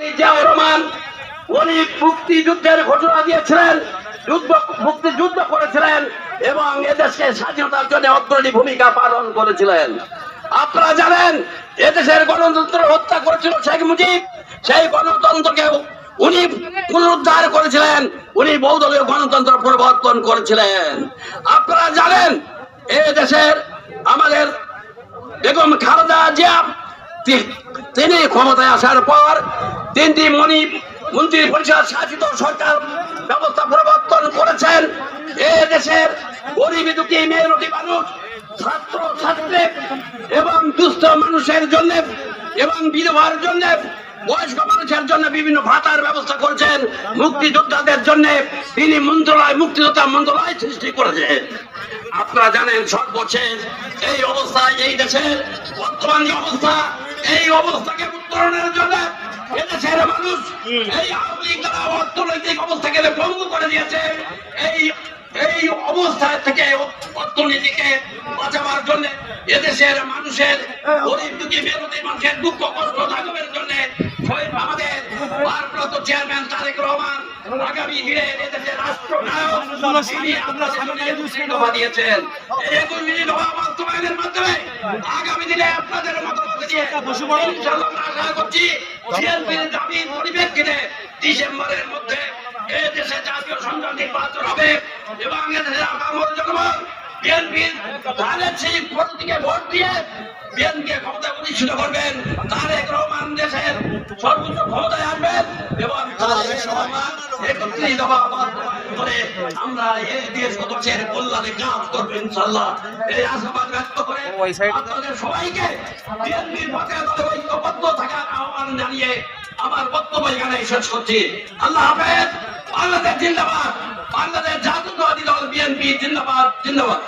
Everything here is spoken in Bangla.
জিয়াউর রহমান, উনি মুক্তিযুদ্ধের ঘোষণা দিয়েছিলেন, যুদ্ধ, মুক্তিযুদ্ধ করেছিলেন এবং এদেশকে স্বাধীনতার ভূমিকা পালন করেছিলেন। আপনারা জানেন, এদেশের গণতন্ত্র হত্যা করেছিল শেখ মুজিব। সেই গণতন্ত্রকে উনি পুনরুদ্ধার করেছিলেন, উনি বহুদলীয় গণতন্ত্র প্রবর্তন করেছিলেন। আপনারা জানেন এই দেশের আমাদের বেগম খালেদা জিয়া তিনি ক্ষমতায় আসার পর তিনটি মনি মন্ত্রী পরিষদ শাসিত সরকার ব্যবস্থা প্রবর্তন করেছেন। এ দেশের গরিবী দুঃখী মেহনতি মানুষ, ছাত্র, ছাত্রী এবং দুস্থ মানুষের জন্য এবং বিধবার জন্য, বয়স্ক মানুষের জন্য বিভিন্ন ভাতার ব্যবস্থা করেছেন। মুক্তিযোদ্ধাদের জন্য তিনি মন্ত্রণালয়, মুক্তিযোদ্ধা মন্ত্রণালয় সৃষ্টি করেছেন আপনারা জানেন সর্বশেষ এই অবস্থায় এই দেশের বর্তমান অবস্থা এই অবস্থাকে উত্তরণের জন্য এদেশের মানুষ এই আওয়ামী অর্থনৈতিক অবস্থাকে ভঙ্গ করে দিয়েছে। এই এই অবস্থা থেকে অর্থনীতিকে বাঁচাবার জন্য এদেশের মানুষের গরিব দুঃখী মেহনতি মানুষের দুঃখ কষ্ট লাঘবের জন্য আমাদের ভারপ্রাপ্ত চেয়ারম্যান তারেক রহমান আগামী দিনে এদেশের রাষ্ট্রনায়ক তিনি একুশে দিয়েছেন। একুশে বাস্তবায়নের মাধ্যমে আগামী দিনে আপনাদের মতামত দিয়ে ইনশাআল্লাহ আমরা আশা করছি বিএনপির দাবির পরিপ্রেক্ষিতে ডিসেম্বরের মধ্যে এই দেশে জাতীয় সংসদ নির্বাচন হবে এবং জনগণ বিএনপির ধানের সেই প্রতীকে ভোট দিয়ে বিএনপি ক্ষমতা প্রতিষ্ঠিত করবেন। তারেক রহমান দেশের সর্বোচ্চ ক্ষমতায় আসবেন এবং একত্রিশ দফা করে আমরা এই দেশগত ছেড়ে কল্যাণে কাজ করব ইনশাল্লাহ এই আশাবাদ ব্যক্ত করে আপনাদের সবাইকে বিএনপির পথে ঐক্যবদ্ধ থাকার আহ্বান জানিয়ে আমার বক্তব্য এখানে শেষ করছি। আল্লাহ হাফেজ। বাংলাদেশ জিন্দাবাদ। জিন্দাবাদ